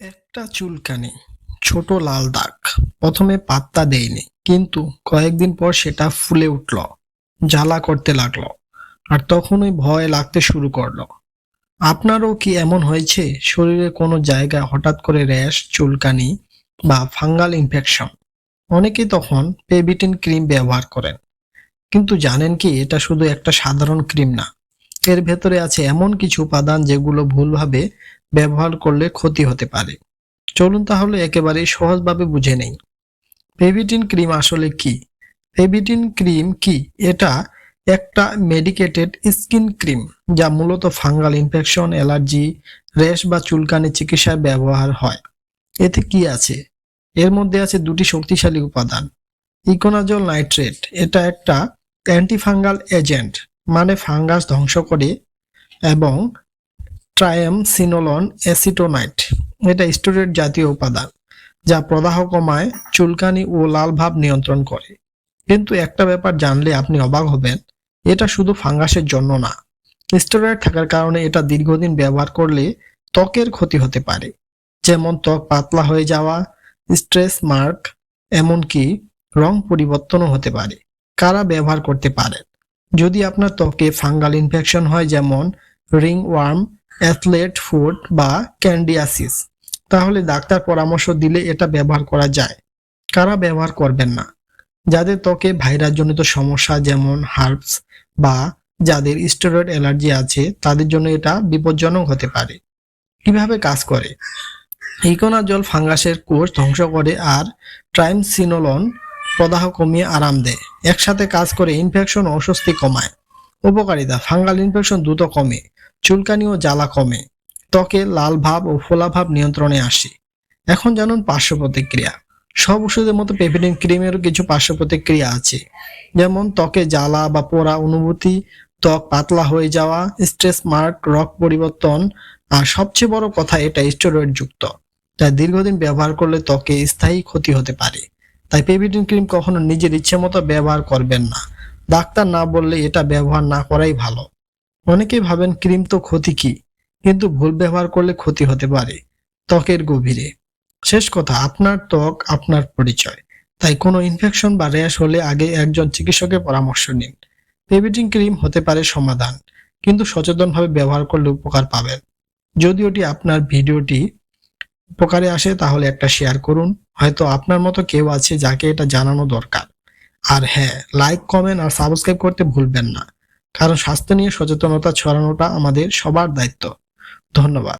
একটা চুলকানি, ছোট লাল দাগ। প্রথমে পাত্তা দেয়নি, কিন্তু কয়েকদিন পর সেটা ফুলে উঠল, জ্বালা করতে লাগল, আর তখনই ভয় লাগতে শুরু করল। আপনারও কি এমন হয়েছে? শরীরে কোনো জায়গায় হঠাৎ করে র্যাশ, চুলকানি বা ফাঙ্গাল ইনফেকশন? অনেকেই তখন পেবিটিন ক্রিম ব্যবহার করেন, কিন্তু জানেন কি এটা শুধু একটা সাধারণ ক্রিম না এর ভেতরে আছে এমন কিছু উপাদান যেগুলো ভুলভাবে ব্যবহার করলে ক্ষতি হতে পারে। চলুন তাহলে একেবারে সহজভাবে বুঝে নেই। ফেভিটিন ক্রিম আসলে কি? ফেভিটিন ক্রিম কি? এটা একটা মেডিকেটেড স্কিন ক্রিম যা মূলত ফাঙ্গাল ইনফেকশন, অ্যালার্জি, র্যাশ বা চুলকানি চিকিৎসায় ব্যবহার হয়। এতে কি আছে? এর মধ্যে আছে দুটি শক্তিশালী উপাদান, ইকোনাজল নাইট্রেট। এটা একটা অ্যান্টিফাঙ্গাল এজেন্ট মানে ফাঙ্গাস ধ্বংস করে এবং ট্রায়াম সিনোলন অ্যাসিটোনাইট। এটা স্টোরেট জাতীয় উপাদান, যা প্রদাহ কমায়, চুলকানি ও লাল ভাব নিয়ন্ত্রণ করে। কিন্তু একটা ব্যাপার জানলে আপনি অবাক হবেন, এটা শুধু ফাঙ্গাসের জন্য না। স্টেরয়েড থাকার কারণে এটা দীর্ঘদিন ব্যবহার করলে ত্বকের ক্ষতি হতে পারে, যেমন ত্বক পাতলা হয়ে যাওয়া, স্ট্রেস মার্ক, এমনকি রং পরিবর্তনও হতে পারে। কারা ব্যবহার করতে পারেন? যদি আপনার ত্বকে ফাঙ্গাল ইনফেকশন হয়, যেমন রিং ওয়ার্ম অ্যাথলেট ফুড বা ক্যান্ডিয়াসিস, তাহলে ডাক্তার পরামর্শ দিলে এটা ব্যবহার করা যায়। কারা ব্যবহার করবেন না? যাদের ত্বকে ভাইরাসজনিত সমস্যা, যেমন হার্বস বা যাদের স্টেরয়েড অ্যালার্জি আছে, তাদের জন্য এটা বিপজ্জনক হতে পারে। কীভাবে কাজ করে? ইকোনাজল ফাঙ্গাসের কোষ ধ্বংস করে আর ট্রাইমসিনোলন প্রদাহ কমিয়ে আরাম দেয়। একসাথে কাজ করে ইনফেকশন অস্বস্তি কমায়। উপকারিতা ফাঙ্গাল ইনফেকশন দ্রুত কমে, চুলকানি ও জ্বালা কমে, ত্বকে লাল ভাব ও ফোলা ভাব নিয়ন্ত্রণে আসে। এখন জানুন পার্শ্ব প্রতিক্রিয়া। সব ওষুধের মতো পেপিডিন ক্রিমেরও কিছু পার্শ্ব প্রতিক্রিয়া আছে। যেমন ত্বকে জ্বালা বা পোড়া অনুভূতি, ত্বক পাতলা হয়ে যাওয়া স্ট্রেস মার্ক রক পরিবর্তন, আর সবচেয়ে বড় কথা এটা স্টেরয়েড যুক্ত। তাই দীর্ঘদিন ব্যবহার করলে ত্বকে স্থায়ী ক্ষতি হতে পারে। তাই পেপিডিন ক্রিম কখনো নিজের ইচ্ছে মতো ব্যবহার করবেন না। ডাক্তার না বললে এটা ব্যবহার না করাই ভালো। অনেকেই ভাবেন ক্রিম তো ক্ষতি কি, কিন্তু ভুল ব্যবহার করলে ক্ষতি হতে পারে, ত্বকের গভীরে। শেষ কথা, আপনার ত্বক আপনার পরিচয়। তাই কোনো ইনফেকশন বা র্যাশ হলে আগে একজন চিকিৎসকের পরামর্শ নিন। পেভিটিং ক্রিম হতে পারে সমাধান, কিন্তু সচেতনভাবে ব্যবহার করলে উপকার পাবেন। যদি ওটি আপনার ভিডিওটি উপকারে আসে, তাহলে একটা শেয়ার করুন। হয়তো আপনার মতো কেউ আছে যাকে এটা জানানো দরকার। আর হ্যাঁ লাইক কমেন্ট আর সাবস্ক্রাইব করতে ভুলবেন না। কারণ স্বাস্থ্য নিয়ে সচেতনতা ছড়ানোটা আমাদের সবার দায়িত্ব। ধন্যবাদ।